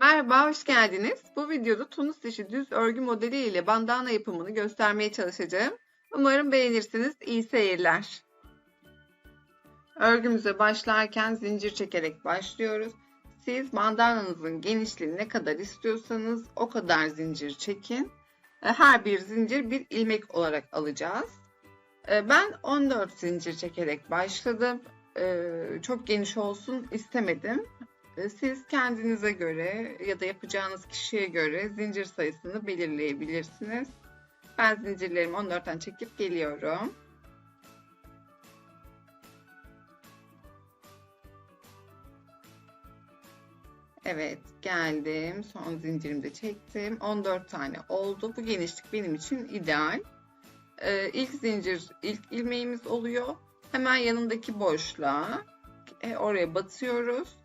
Merhaba, hoş geldiniz. Bu videoda tunus dişi düz örgü modeli ile bandana yapımını göstermeye çalışacağım. Umarım beğenirsiniz. İyi seyirler. Örgümüze başlarken zincir çekerek başlıyoruz. Siz bandananızın genişliğini ne kadar istiyorsanız o kadar zincir çekin. Her bir zincir bir ilmek olarak alacağız. Ben 14 zincir çekerek başladım. Çok geniş olsun istemedim. Siz kendinize göre ya da yapacağınız kişiye göre zincir sayısını belirleyebilirsiniz. Ben zincirlerimi 14'ten çekip geliyorum. Evet geldim. Son zincirimi de çektim. 14 tane oldu. Bu genişlik benim için ideal. Ee, ilk zincir, ilk ilmeğimiz oluyor. Hemen yanındaki boşluğa e, oraya batıyoruz.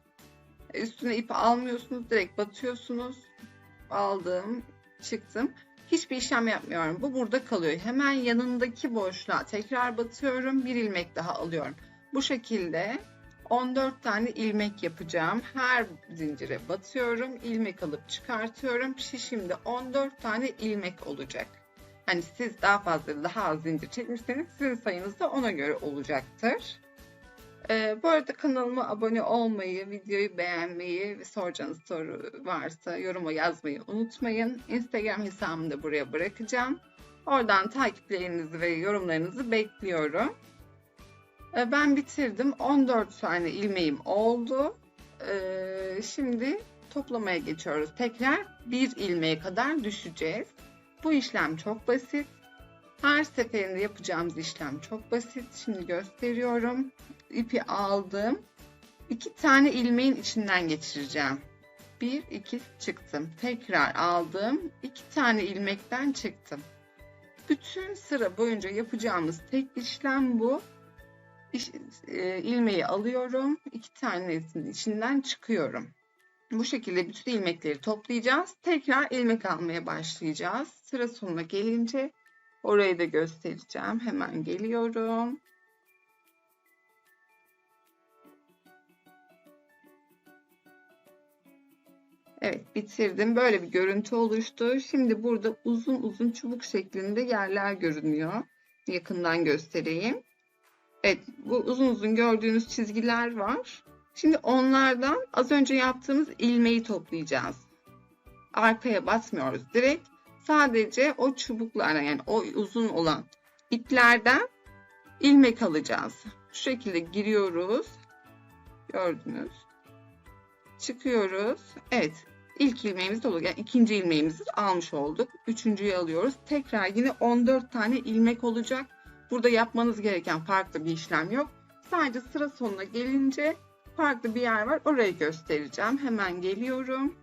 Üstüne ip almıyorsunuz. Direkt batıyorsunuz. Aldım. Çıktım. Hiçbir işlem yapmıyorum. Bu burada kalıyor. Hemen yanındaki boşluğa tekrar batıyorum. Bir ilmek daha alıyorum. Bu şekilde 14 tane ilmek yapacağım. Her zincire batıyorum. ilmek alıp çıkartıyorum. Şişimde 14 tane ilmek olacak. Hani siz daha fazla daha az zincir çekmişseniz sizin sayınız da ona göre olacaktır. Ee, bu arada kanalıma abone olmayı, videoyu beğenmeyi ve soracağınız soru varsa yoruma yazmayı unutmayın. Instagram hesabımı da buraya bırakacağım. Oradan takiplerinizi ve yorumlarınızı bekliyorum. Ee, ben bitirdim. 14 tane ilmeğim oldu. Ee, şimdi toplamaya geçiyoruz. Tekrar bir ilmeğe kadar düşeceğiz. Bu işlem çok basit. Her seferinde yapacağımız işlem çok basit. Şimdi gösteriyorum. İpi aldım. İki tane ilmeğin içinden geçireceğim. Bir, iki çıktım. Tekrar aldım. İki tane ilmekten çıktım. Bütün sıra boyunca yapacağımız tek işlem bu. İş, e, ilmeği alıyorum. iki tanesinin içinden çıkıyorum. Bu şekilde bütün ilmekleri toplayacağız. Tekrar ilmek almaya başlayacağız. Sıra sonuna gelince Orayı da göstereceğim. Hemen geliyorum. Evet bitirdim. Böyle bir görüntü oluştu. Şimdi burada uzun uzun çubuk şeklinde yerler görünüyor. Yakından göstereyim. Evet bu uzun uzun gördüğünüz çizgiler var. Şimdi onlardan az önce yaptığımız ilmeği toplayacağız. Arkaya basmıyoruz. Direkt sadece o çubuklardan yani o uzun olan iplerden ilmek alacağız. Şu şekilde giriyoruz. Gördünüz. Çıkıyoruz. Evet. İlk ilmeğimiz dolu. Yani ikinci ilmeğimizi almış olduk. Üçüncüyü alıyoruz. Tekrar yine 14 tane ilmek olacak. Burada yapmanız gereken farklı bir işlem yok. Sadece sıra sonuna gelince farklı bir yer var. Orayı göstereceğim. Hemen geliyorum.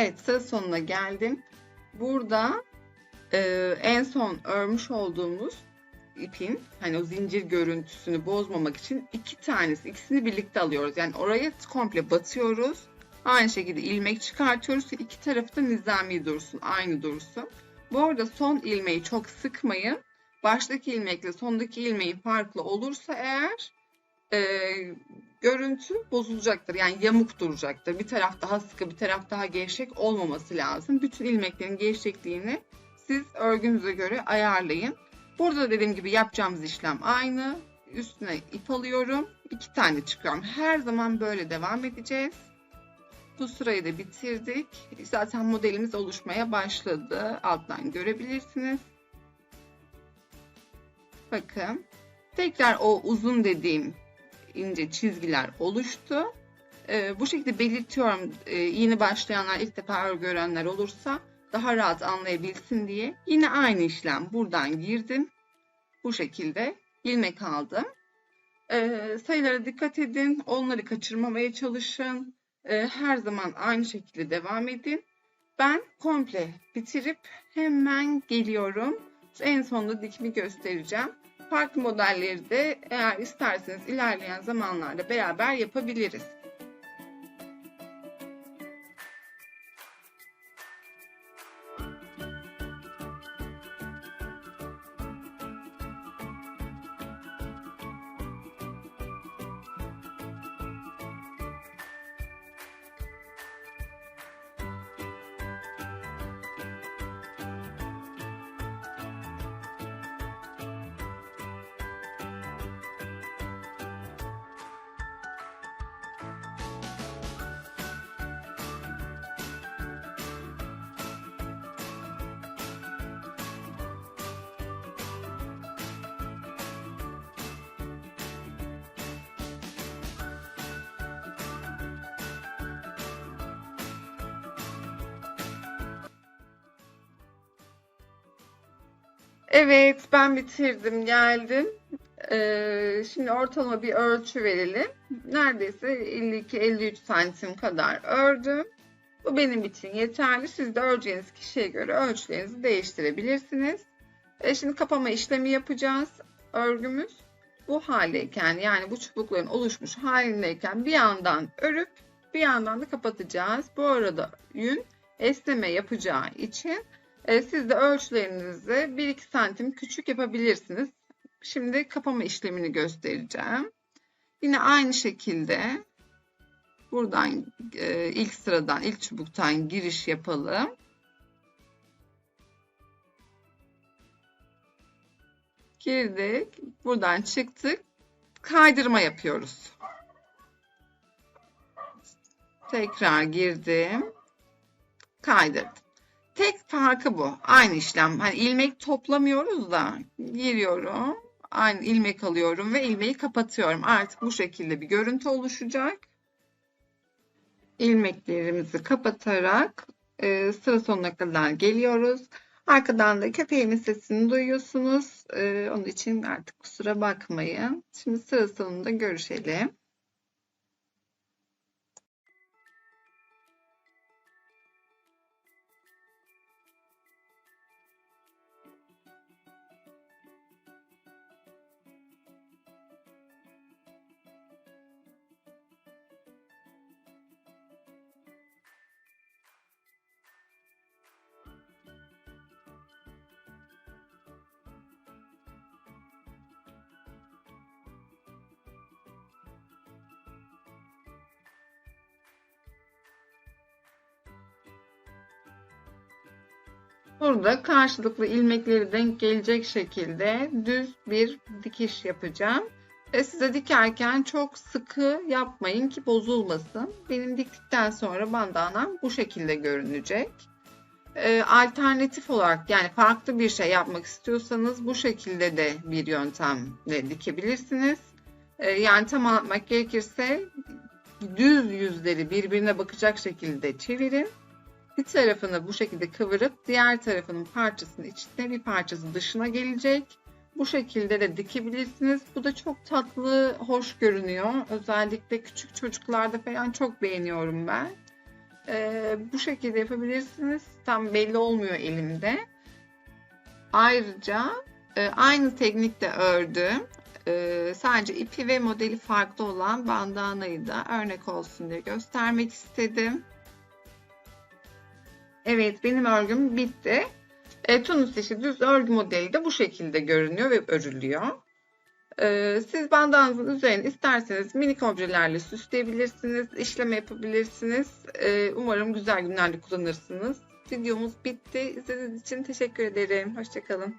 Evet sıra sonuna geldim. Burada e, en son örmüş olduğumuz ipin hani o zincir görüntüsünü bozmamak için iki tanesi ikisini birlikte alıyoruz. Yani oraya komple batıyoruz. Aynı şekilde ilmek çıkartıyoruz ki iki tarafı da nizami dursun, aynı dursun. Bu arada son ilmeği çok sıkmayın. Baştaki ilmekle sondaki ilmeği farklı olursa eğer e, görüntü bozulacaktır. Yani yamuk duracaktır. Bir taraf daha sıkı, bir taraf daha gevşek olmaması lazım. Bütün ilmeklerin gevşekliğini siz örgünüze göre ayarlayın. Burada dediğim gibi yapacağımız işlem aynı. Üstüne ip alıyorum. iki tane çıkıyorum. Her zaman böyle devam edeceğiz. Bu sırayı da bitirdik. Zaten modelimiz oluşmaya başladı. Alttan görebilirsiniz. Bakın. Tekrar o uzun dediğim ince çizgiler oluştu. E, bu şekilde belirtiyorum e, yeni başlayanlar ilk defa örgü görenler olursa daha rahat anlayabilsin diye. Yine aynı işlem buradan girdim. Bu şekilde ilmek aldım. E, sayılara dikkat edin. Onları kaçırmamaya çalışın. E, her zaman aynı şekilde devam edin. Ben komple bitirip hemen geliyorum. En sonunda dikimi göstereceğim. Farklı modelleri de eğer isterseniz ilerleyen zamanlarda beraber yapabiliriz. Evet, ben bitirdim, geldim. Ee, şimdi ortalama bir ölçü verelim. Neredeyse 52-53 santim kadar ördüm. Bu benim için yeterli. Siz de öreceğiniz kişiye göre ölçülerinizi değiştirebilirsiniz. E şimdi kapama işlemi yapacağız. Örgümüz bu haldeyken yani bu çubukların oluşmuş halindeyken bir yandan örüp bir yandan da kapatacağız. Bu arada yün esneme yapacağı için e, siz de ölçülerinizi 1-2 santim küçük yapabilirsiniz. Şimdi kapama işlemini göstereceğim. Yine aynı şekilde buradan e, ilk sıradan, ilk çubuktan giriş yapalım. Girdik. Buradan çıktık. Kaydırma yapıyoruz. Tekrar girdim. Kaydırdım. Tek farkı bu. Aynı işlem. Hani ilmek toplamıyoruz da giriyorum. Aynı ilmek alıyorum ve ilmeği kapatıyorum. Artık bu şekilde bir görüntü oluşacak. İlmeklerimizi kapatarak e, sıra sonuna kadar geliyoruz. Arkadan da köpeğimin sesini duyuyorsunuz. E, onun için artık kusura bakmayın. Şimdi sıra sonunda görüşelim. Burada karşılıklı ilmekleri denk gelecek şekilde düz bir dikiş yapacağım. Ve size dikerken çok sıkı yapmayın ki bozulmasın. Benim diktikten sonra bandanam bu şekilde görünecek. Ee, alternatif olarak yani farklı bir şey yapmak istiyorsanız bu şekilde de bir yöntemle dikebilirsiniz. Ee, yani tam anlatmak gerekirse düz yüzleri birbirine bakacak şekilde çevirin bir tarafını bu şekilde kıvırıp diğer tarafının parçasının içine bir parçası dışına gelecek. Bu şekilde de dikebilirsiniz. Bu da çok tatlı, hoş görünüyor. Özellikle küçük çocuklarda falan çok beğeniyorum ben. Ee, bu şekilde yapabilirsiniz. Tam belli olmuyor elimde. Ayrıca e, aynı teknikte ördüm. E, sadece ipi ve modeli farklı olan bandanayı da örnek olsun diye göstermek istedim. Evet benim örgüm bitti. E, Tunus işi düz örgü modeli de bu şekilde görünüyor ve örülüyor. E, siz bandanızın üzerine isterseniz minik objelerle süsleyebilirsiniz, işleme yapabilirsiniz. E, umarım güzel günlerde kullanırsınız. Videomuz bitti. İzlediğiniz için teşekkür ederim. Hoşçakalın.